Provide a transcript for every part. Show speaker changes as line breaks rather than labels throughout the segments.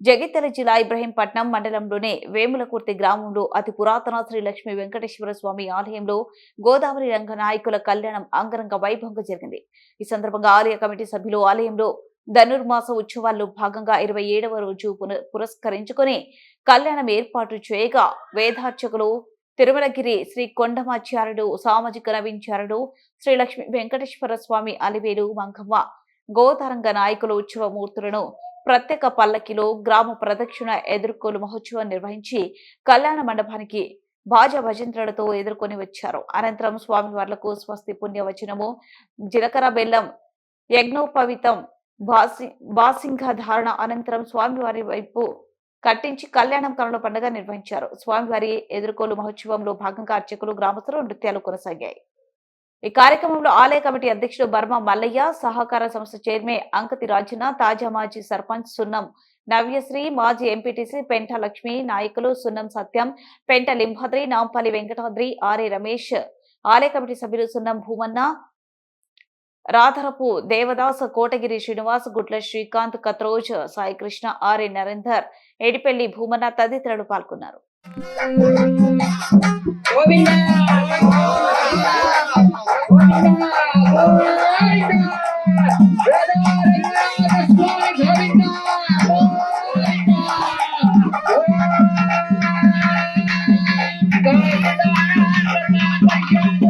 జగిత్యాల జిల్లా ఇబ్రహీంపట్నం మండలంలోనే వేములకుర్తి గ్రామంలో అతి పురాతన శ్రీ లక్ష్మీ వెంకటేశ్వర స్వామి ఆలయంలో గోదావరి రంగ నాయకుల కళ్యాణం అంగరంగ వైభవంగా జరిగింది. ఈ సందర్భంగా ఆలయ కమిటీ సభ్యులు ఆలయంలో ధనుర్మాస ఉత్సవాల్లో భాగంగా ఇరవై ఏడవ రోజు పున- కళ్యాణం ఏర్పాటు చేయగా వేదార్చకులు తిరుమలగిరి శ్రీ కొండమాచార్యుడు సామాజిక నవీంచారుడు శ్రీ లక్ష్మీ వెంకటేశ్వర స్వామి అలివేలు మంగమ్మ గోతారంగ నాయకుల ఉత్సవ మూర్తులను ప్రత్యేక పల్లకిలో గ్రామ ప్రదక్షిణ ఎదుర్కోలు మహోత్సవం నిర్వహించి కళ్యాణ మండపానికి భాజ భజంత్రులతో ఎదుర్కొని వచ్చారు. అనంతరం స్వామివార్లకు స్వస్తి పుణ్యవచనము జీలకర్ర బెల్లం యజ్ఞోపవితం బాసి బాసింగ ధారణ అనంతరం స్వామివారి వైపు కట్టించి కళ్యాణం కనుల పండుగ నిర్వహించారు. స్వామివారి ఎదుర్కోలు మహోత్సవంలో భాగంగా అర్చకులు గ్రామస్తులు నృత్యాలు కొనసాగాయి. ఈ కార్యక్రమంలో ఆలయ కమిటీ అధ్యక్షుడు బర్మ మల్లయ్య సహకార సంస్థ చైర్మన్ అంకతి రాజున తాజా మాజీ సర్పంచ్ సున్నం నవ్యశ్రీ మాజీ ఎంపీటీసీ పెంట లక్ష్మి నాయకులు సున్నం సత్యం పెంట లింభద్రి నాంపల్లి వెంకటాద్రి ఆర్ఏ రమేష్ ఆలయ కమిటీ సభ్యులు సున్నం భూమన్న రాధరపు దేవదాస్ కోటగిరి శ్రీనివాస్ గుట్ల శ్రీకాంత్ కత్రోజ్ సాయికృష్ణ ఆర్ఏ నరేందర్ ఎడిపెల్లి భూమన్న తదితరులు పాల్గొన్నారు.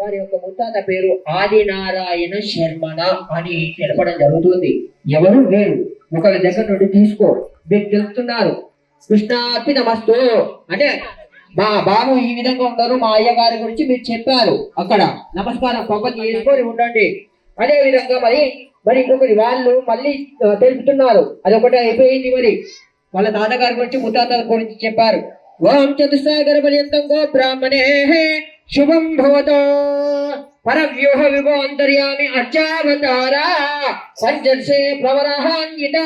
వారి యొక్క ముత్తాత పేరు ఆదినారాయణ శర్మణ అని తెలపడం జరుగుతుంది. ఎవరు లేరు. ఒకరి దగ్గర నుండి తీసుకో. మీరు తెలుస్తున్నారు కృష్ణార్పి నమస్తూ. అంటే మా బాబు ఈ విధంగా ఉన్నారు. మా అయ్యగారి గురించి మీరు చెప్పారు. అక్కడ నమస్కారం పక్కకి చేసుకొని ఉండండి. అదే విధంగా మరి మరి ఇంకొకరి వాళ్ళు మళ్ళీ తెలుపుతున్నారు. అది ఒకటి అయిపోయింది మరి. వాళ్ళ తాతగారి గురించి ముత్తాత గురించి చెప్పారు. ఓం చతుస్సాగర పర్యంతం గో బ్రాహ్మణే శుభం భవతో పరవ్యూహ విభో అంతర్యామి అర్చావతారా పంచర్షే ప్రవరహాన్విత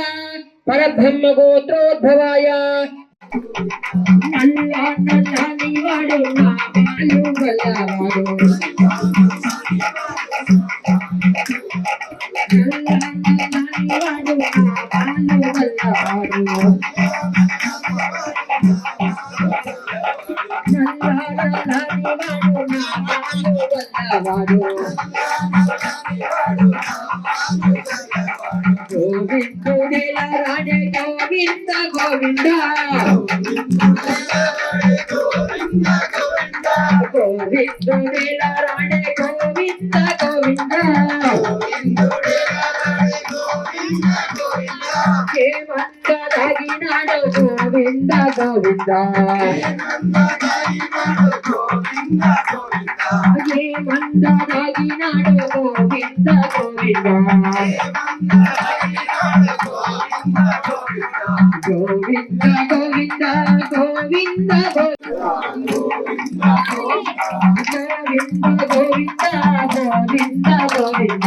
పరబ్రహ్మ గోత్రోద్భవాయ నల్ల నల్లని వాడు నా బాలు గల్లవాడు. నల్ల నల్లని వాడు నా బాలు గల్లవాడు. రాజే గోవింద గోవింద గోవింద తగినాడు గోవింద గోవింద. ఏమంత తగినాడు గోవింద. గోవింద గోవింద గోవింద గోవింద. గోవింద గోవింద గోవింద.